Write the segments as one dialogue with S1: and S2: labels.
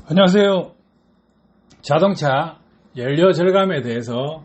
S1: 안녕하세요. 자동차 연료 절감에 대해서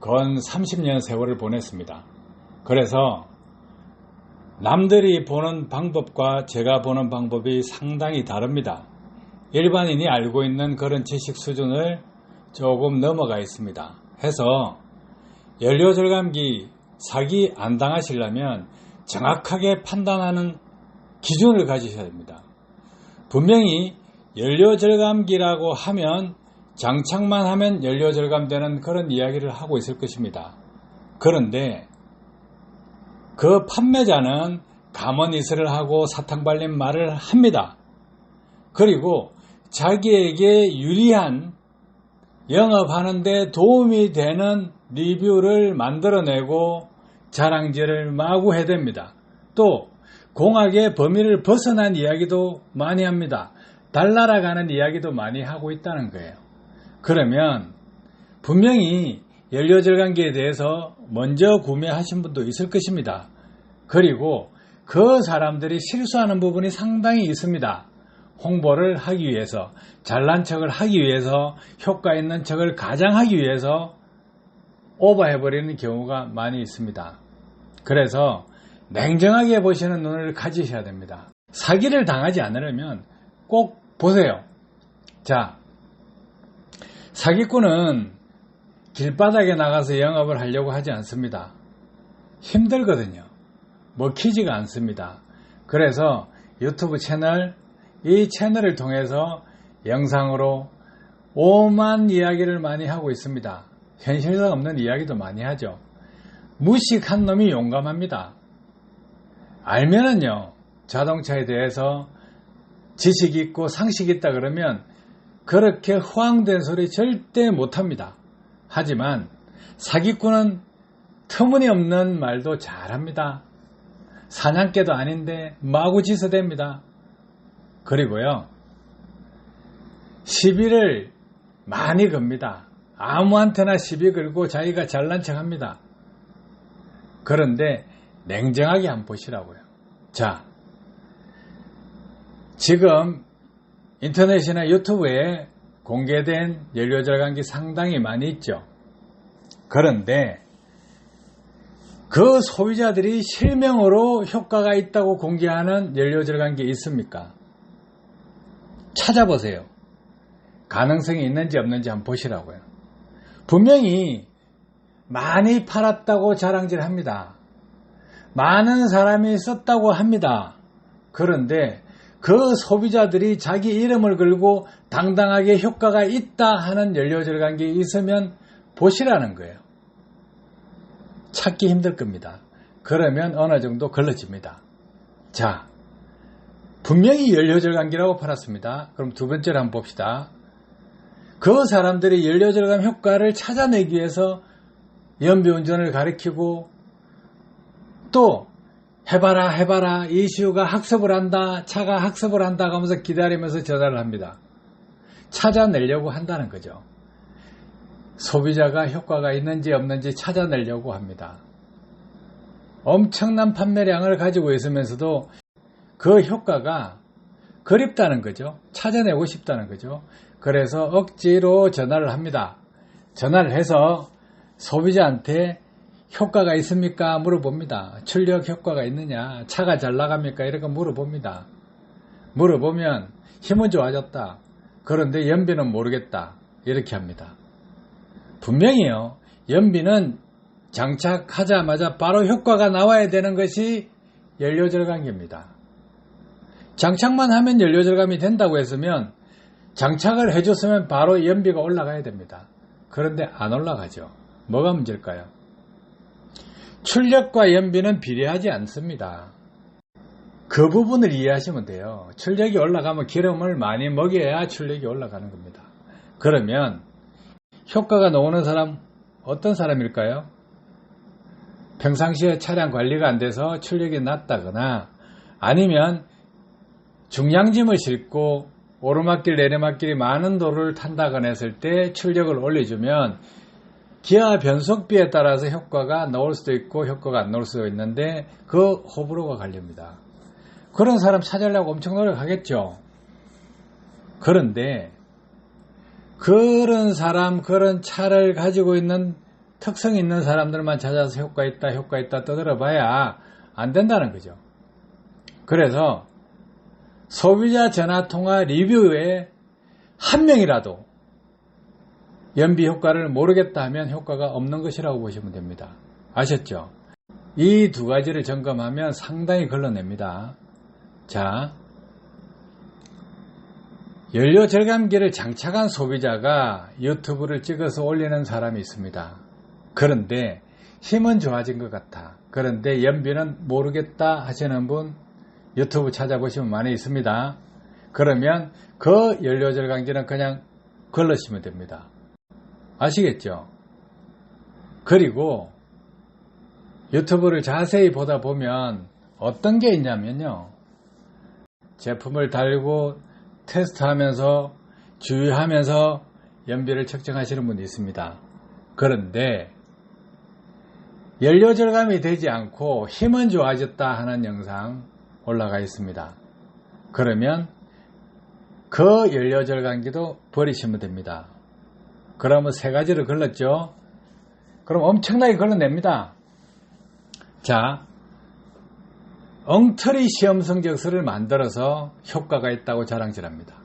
S1: 건 30년 세월을 보냈습니다. 그래서 남들이 보는 방법과 제가 보는 방법이 상당히 다릅니다. 일반인이 알고 있는 그런 지식 수준을 조금 넘어가 있습니다. 해서 연료 절감기 사기 안 당하시려면 정확하게 판단하는 기준을 가지셔야 됩니다. 분명히 연료 절감기라고 하면 장착만 하면 연료 절감되는 그런 이야기를 하고 있을 것입니다. 그런데 그 판매자는 가머니스를 하고 사탕 발린 말을 합니다. 그리고 자기에게 유리한 영업하는데 도움이 되는 리뷰를 만들어내고 자랑질을 마구 해댑니다. 또 공학의 범위를 벗어난 이야기도 많이 합니다. 달나라가는 이야기도 많이 하고 있다는 거예요. 그러면 분명히 연료절감기에 대해서 먼저 구매하신 분도 있을 것입니다. 그리고 그 사람들이 실수하는 부분이 상당히 있습니다. 홍보를 하기 위해서, 잘난 척을 하기 위해서, 효과 있는 척을 가장하기 위해서 오버해버리는 경우가 많이 있습니다. 그래서 냉정하게 보시는 눈을 가지셔야 됩니다. 사기를 당하지 않으려면 꼭 보세요. 자, 사기꾼은 길바닥에 나가서 영업을 하려고 하지 않습니다. 힘들거든요. 먹히지가 않습니다. 그래서 유튜브 채널, 이 채널을 통해서 영상으로 오만 이야기를 많이 하고 있습니다. 현실성 없는 이야기도 많이 하죠. 무식한 놈이 용감합니다. 알면은요, 자동차에 대해서 지식 있고 상식 있다 그러면 그렇게 허황된 소리 절대 못합니다. 하지만 사기꾼은 터무니없는 말도 잘합니다. 사냥개도 아닌데 마구 지서댑니다. 그리고요, 시비를 많이 겁니다. 아무한테나 시비 걸고 자기가 잘난 척 합니다. 그런데 냉정하게 한번 보시라고요. 자, 지금 인터넷이나 유튜브에 공개된 연료절감기 상당히 많이 있죠. 그런데 그 소비자들이 실명으로 효과가 있다고 공개하는 연료절감기 있습니까? 찾아보세요. 가능성이 있는지 없는지 한번 보시라고요. 분명히 많이 팔았다고 자랑질 합니다. 많은 사람이 썼다고 합니다. 그런데 그 소비자들이 자기 이름을 걸고 당당하게 효과가 있다 하는 연료절감기 있으면 보시라는 거예요. 찾기 힘들 겁니다. 그러면 어느 정도 걸러집니다. 자, 분명히 연료절감기라고 팔았습니다. 그럼 두 번째로 한번 봅시다. 그 사람들이 연료절감 효과를 찾아내기 위해서 연비운전을 가리키고 또 해봐라 해봐라 이슈가 학습을 한다 차가 학습을 한다 하면서 기다리면서 전화를 합니다. 찾아내려고 한다는 거죠. 소비자가 효과가 있는지 없는지 찾아내려고 합니다. 엄청난 판매량을 가지고 있으면서도 그 효과가 그립다는 거죠. 찾아내고 싶다는 거죠. 그래서 억지로 전화를 합니다. 전화를 해서 소비자한테 효과가 있습니까? 물어봅니다. 출력 효과가 있느냐? 차가 잘 나갑니까? 이렇게 물어봅니다. 물어보면 힘은 좋아졌다. 그런데 연비는 모르겠다. 이렇게 합니다. 분명히요. 연비는 장착하자마자 바로 효과가 나와야 되는 것이 연료절감기입니다. 장착만 하면 연료절감이 된다고 했으면 장착을 해줬으면 바로 연비가 올라가야 됩니다. 그런데 안 올라가죠. 뭐가 문제일까요? 출력과 연비는 비례하지 않습니다. 그 부분을 이해하시면 돼요. 출력이 올라가면 기름을 많이 먹여야 출력이 올라가는 겁니다. 그러면 효과가 나오는 사람 어떤 사람일까요? 평상시에 차량 관리가 안 돼서 출력이 낮다거나 아니면 중량짐을 싣고 오르막길 내리막길이 많은 도로를 탄다거나 했을 때 출력을 올려주면 기아 변속비에 따라서 효과가 나올 수도 있고 효과가 안 나올 수도 있는데 그 호불호가 갈립니다. 그런 사람 찾으려고 엄청 노력하겠죠. 그런데 그런 사람, 그런 차를 가지고 있는 특성 있는 사람들만 찾아서 효과 있다, 효과 있다 떠들어봐야 안 된다는 거죠. 그래서 소비자 전화통화 리뷰에 한 명이라도 연비 효과를 모르겠다 하면 효과가 없는 것이라고 보시면 됩니다. 아셨죠? 이 두 가지를 점검하면 상당히 걸러냅니다. 자, 연료 절감기를 장착한 소비자가 유튜브를 찍어서 올리는 사람이 있습니다. 그런데 힘은 좋아진 것 같아. 그런데 연비는 모르겠다 하시는 분 유튜브 찾아보시면 많이 있습니다. 그러면 그 연료 절감기는 그냥 걸러시면 됩니다. 아시겠죠? 그리고 유튜브를 자세히 보다 보면 어떤 게 있냐면요. 제품을 달고 테스트하면서 주의하면서 연비를 측정하시는 분이 있습니다. 그런데 연료 절감이 되지 않고 힘은 좋아졌다 하는 영상 올라가 있습니다. 그러면 그 연료 절감기도 버리시면 됩니다. 그러면 세 가지를 걸렀죠. 그럼 엄청나게 걸러냅니다. 자, 엉터리 시험 성적서를 만들어서 효과가 있다고 자랑질합니다.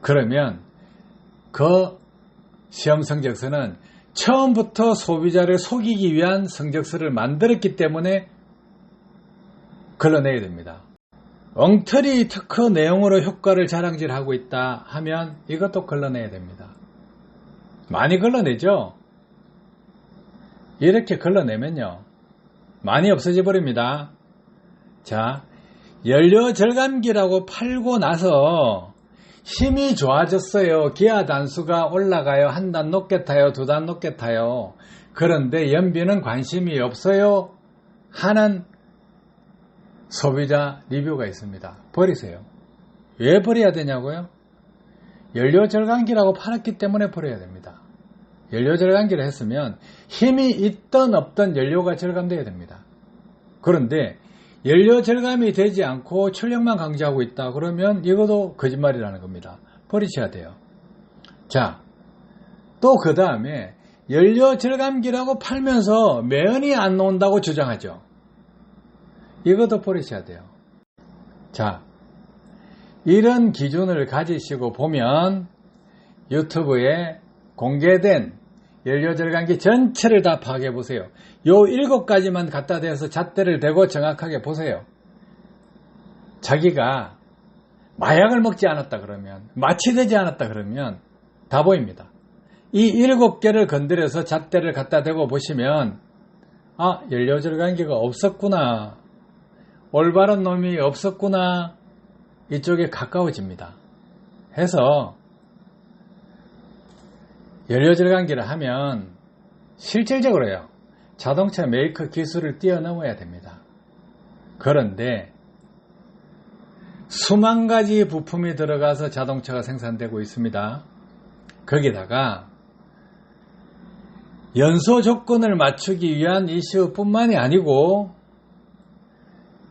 S1: 그러면 그 시험 성적서는 처음부터 소비자를 속이기 위한 성적서를 만들었기 때문에 걸러내야 됩니다. 엉터리 특허 내용으로 효과를 자랑질하고 있다 하면 이것도 걸러내야 됩니다. 많이 걸러내죠? 이렇게 걸러내면요. 많이 없어져 버립니다. 자, 연료 절감기라고 팔고 나서 힘이 좋아졌어요. 기아 단수가 올라가요. 한 단 높게 타요. 두 단 높게 타요. 그런데 연비는 관심이 없어요. 하는 소비자 리뷰가 있습니다. 버리세요. 왜 버려야 되냐고요? 연료 절감기라고 팔았기 때문에 버려야 됩니다. 연료 절감기를 했으면 힘이 있던 없던 연료가 절감돼야 됩니다. 그런데 연료 절감이 되지 않고 출력만 강조하고 있다 그러면 이것도 거짓말이라는 겁니다. 버리셔야 돼요. 자, 또 그 다음에 연료 절감기라고 팔면서 매연이 안 나온다고 주장하죠. 이것도 버리셔야 돼요. 자, 이런 기준을 가지시고 보면 유튜브에 공개된 연료절감기 전체를 다 파악해 보세요. 요 일곱 가지만 갖다 대서 잣대를 대고 정확하게 보세요. 자기가 마약을 먹지 않았다 그러면, 마취되지 않았다 그러면 다 보입니다. 이 일곱 개를 건드려서 잣대를 갖다 대고 보시면, 아, 연료절감기가 없었구나. 올바른 놈이 없었구나. 이쪽에 가까워집니다. 해서 연료절감기를 하면 실질적으로요. 자동차 메이커 기술을 뛰어넘어야 됩니다. 그런데 수만 가지 부품이 들어가서 자동차가 생산되고 있습니다. 거기다가 연소 조건을 맞추기 위한 이슈뿐만이 아니고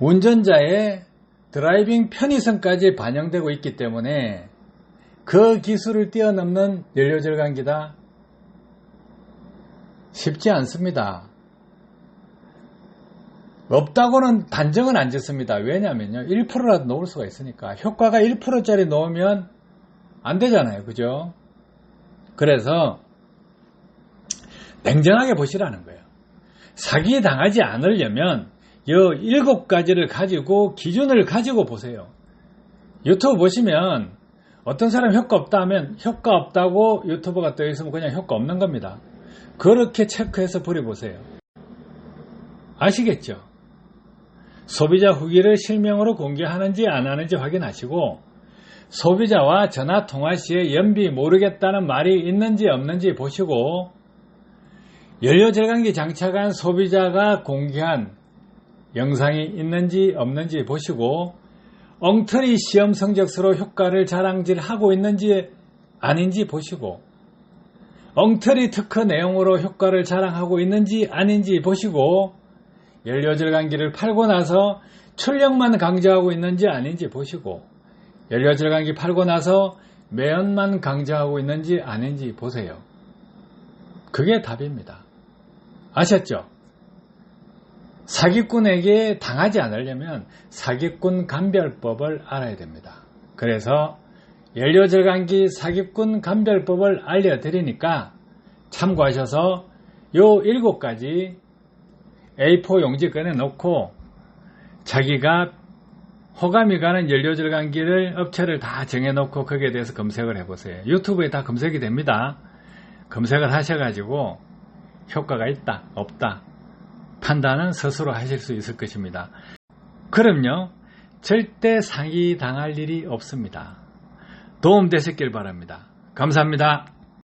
S1: 운전자의 드라이빙 편의성까지 반영되고 있기 때문에 그 기술을 뛰어넘는 연료절감기다 쉽지 않습니다. 없다고는 단정은 안 짓습니다. 왜냐면요. 1%라도 넣을 수가 있으니까. 효과가 1%짜리 넣으면 안 되잖아요. 그죠? 그래서 냉정하게 보시라는 거예요. 사기 당하지 않으려면 이 일곱 가지를 가지고 기준을 가지고 보세요. 유튜브 보시면 어떤 사람 효과 없다 하면 효과 없다고 유튜브가 떠 있으면 그냥 효과 없는 겁니다. 그렇게 체크해서 버려보세요. 아시겠죠? 소비자 후기를 실명으로 공개하는지 안 하는지 확인하시고 소비자와 전화 통화 시에 연비 모르겠다는 말이 있는지 없는지 보시고 연료 절감기 장착한 소비자가 공개한 영상이 있는지 없는지 보시고 엉터리 시험 성적서로 효과를 자랑질하고 있는지 아닌지 보시고 엉터리 특허 내용으로 효과를 자랑하고 있는지 아닌지 보시고 연료절감기를 팔고 나서 출력만 강조하고 있는지 아닌지 보시고 연료절감기 팔고 나서 매연만 강조하고 있는지 아닌지 보세요. 그게 답입니다. 아셨죠? 사기꾼에게 당하지 않으려면 사기꾼 감별법을 알아야 됩니다. 그래서 연료절감기 사기꾼 감별법을 알려드리니까 참고하셔서 요 일곱 가지 A4 용지 꺼내 놓고 자기가 호감이 가는 연료절감기를 업체를 다 정해놓고 거기에 대해서 검색을 해보세요. 유튜브에 다 검색이 됩니다. 검색을 하셔가지고 효과가 있다, 없다 판단은 스스로 하실 수 있을 것입니다. 그럼요, 절대 상이 당할 일이 없습니다. 도움 되셨길 바랍니다. 감사합니다.